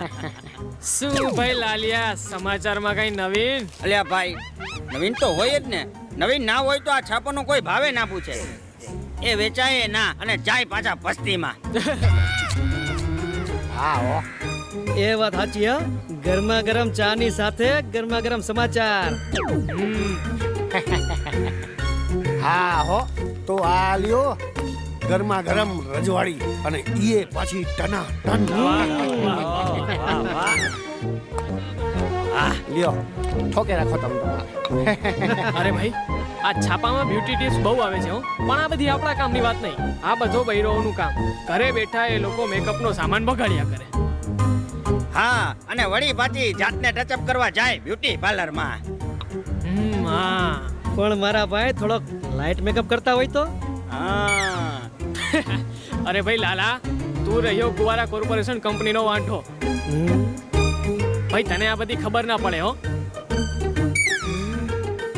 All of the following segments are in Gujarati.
શું ભાઈ લાલિયા સમાચારમાં કઈ નવીન? અલ્યા ભાઈ નવીન તો હોય જ ને. નવીન ના હોય તો આ છાપાનો કોઈ ભાવે ના પૂછે. એ વેચાય ના અને જાય પાછા પસ્તીમાં હા હો. એ વાત સાચી હા. ગરમા ગરમ ચાની સાથે ગરમા ગરમ સમાચાર. હા હો. તો આ લ્યો. ગરમા ગરમ રજવાડી અને ઈએ પાછી ટના ટન. હા લ્યો ઠોકે રાખો તમે અરે ભાઈ આ છાપામાં બ્યુટી ટિપ્સ બહુ આવે છે હો. પણ આ બધી આપણા કામની વાત નહીં. આ બધો બૈરોનું કામ. ઘરે બેઠા એ લોકો મેકઅપનો સામાન બગાડ્યા કરે. હા અને વળી પાછી જાતને ટચઅપ કરવા જાય બ્યુટી પાર્લરમાં હમ, હા. પણ મારા ભાઈ થોડોક લાઇટ મેકઅપ કરતા હોય તો? હા. અરે ભાઈ લાલા તું રહ્યો કુવારા કોર્પોરેશન કંપનીનો વાંઢો. ભાઈ તને આ બધી ખબર ના પડે હો.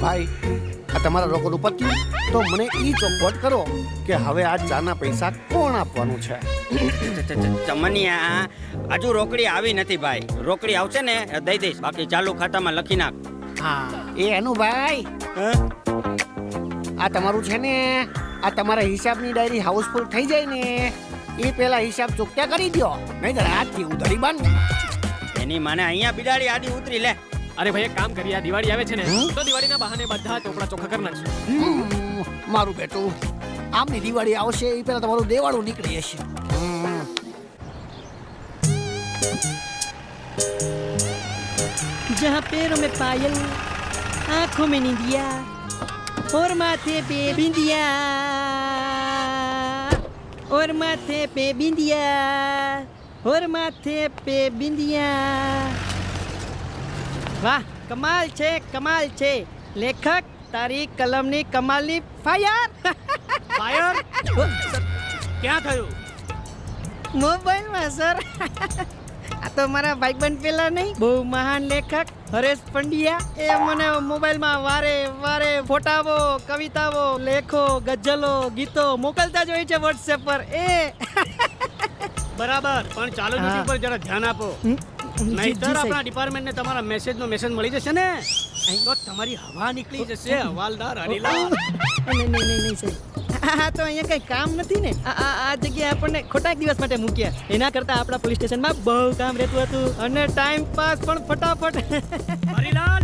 ભાઈ આ તમારા રોકડ ઉપરથી તો મને ઈ ચોખવટ કરો કે હવે આ ચાના પૈસા કોણ આપવાનું છે? ચમનિયા હજુ રોકડી આવી નથી ભાઈ. રોકડી આવશે ને દઈ દઈશ. બાકી ચાલુ ખાતામાં લખી નાખ. હા. એ એનું ભાઈ આ તમારું છે ને? આ તમારા હિસાબની ડાયરી હાઉસફુલ થઈ જાય ને એ પેલા હિસાબ ચૂકતા કરી દો નહીં આજથી ઉધારી બંધ એની માને અહીંયા બિલાડી આડી ઉતરી લે અરે ભાઈ એક કામ કરીએ આ દિવાળી આવે છે ને હમ? તો દિવાળીના બહાને બધા ચોપડા ચોખ્ખા કરી નાખશું હમ, મારું બેટું આમની દિવાળી આવશે એ પેલા તમારું દેવાળું નીકળી જશે હમ. जहाँ पैरों में पायल आंखों में निंदिया ઓર માથે પે બિંદિયા ઓર માથે પે બિંદિયા ઓર માથે પે બિંદિયા. વાહ કમાલ છે કમાલ છે. લેખક તારી કલમની કમાલની ફાયર. ફાયર? ક્યાં થયું? મોબાઈલમાં સર. આ તો મારા ભાઈબંધ પેલા નહીં બહુ મહાન લેખક હરેશ પંડ્યા. એ મને મોબાઈલમાં વારે વારે ફોટાઓ કવિતાઓ લેખો ગઝલો ગીતો મોકલતા જ હોય છે વોટ્સએપ પર. એ. બરાબર પણ ચાલો. ડ્યુટી પર જરા ધ્યાન આપો. નહીતર. આપણા ડિપાર્ટમેન્ટને તમારા મેસેજનો મેસેજ મળી જશે ને? તો તમારી હવા નીકળી જશે હવાલદાર હરીલાલ નહીં નહીં નહીં સાહેબ. આ તો અહીંયા કઈ કામ નથી ને? આ આ- જગ્યાએ આપણને ખોટા દિવસ માટે મૂક્યા. એના કરતા આપણા પોલીસ સ્ટેશનમાં બહુ કામ રહેતું હતું અને ટાઈમ પાસ પણ ફટાફટ. હરિલાલ?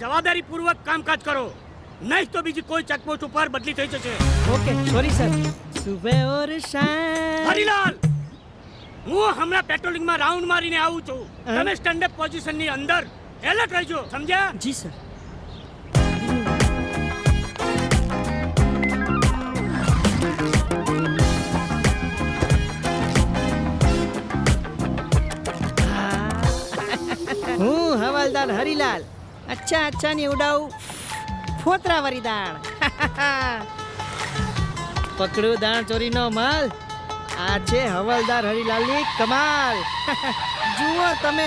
જવાબદારી પૂર્વક કામકાજ કરો. નહીં તો બીજી કોઈ ચેકપોસ્ટ ઉપર બદલી થઈ જશે. Okay sorry sir. સુબે ઓર શામ હરિલાલ! હું હમણાં પેટ્રોલિંગમાં રાઉન્ડ મારીને આવું છું? તમે સ્ટેન્ડ અપ પોઝિશનની અંદર એલર્ટ રહેજો સમજ્યા? જી સર. હું હવાલદાર હરીલાલ. અચ્છા અચ્છા, ની ઉડાવું. ફોતરા વરી દાણ પકડું દાણ ચોરીનો માલ. આ છે હવાલદાર હરીલાલની કમાલ. જુઓ તમે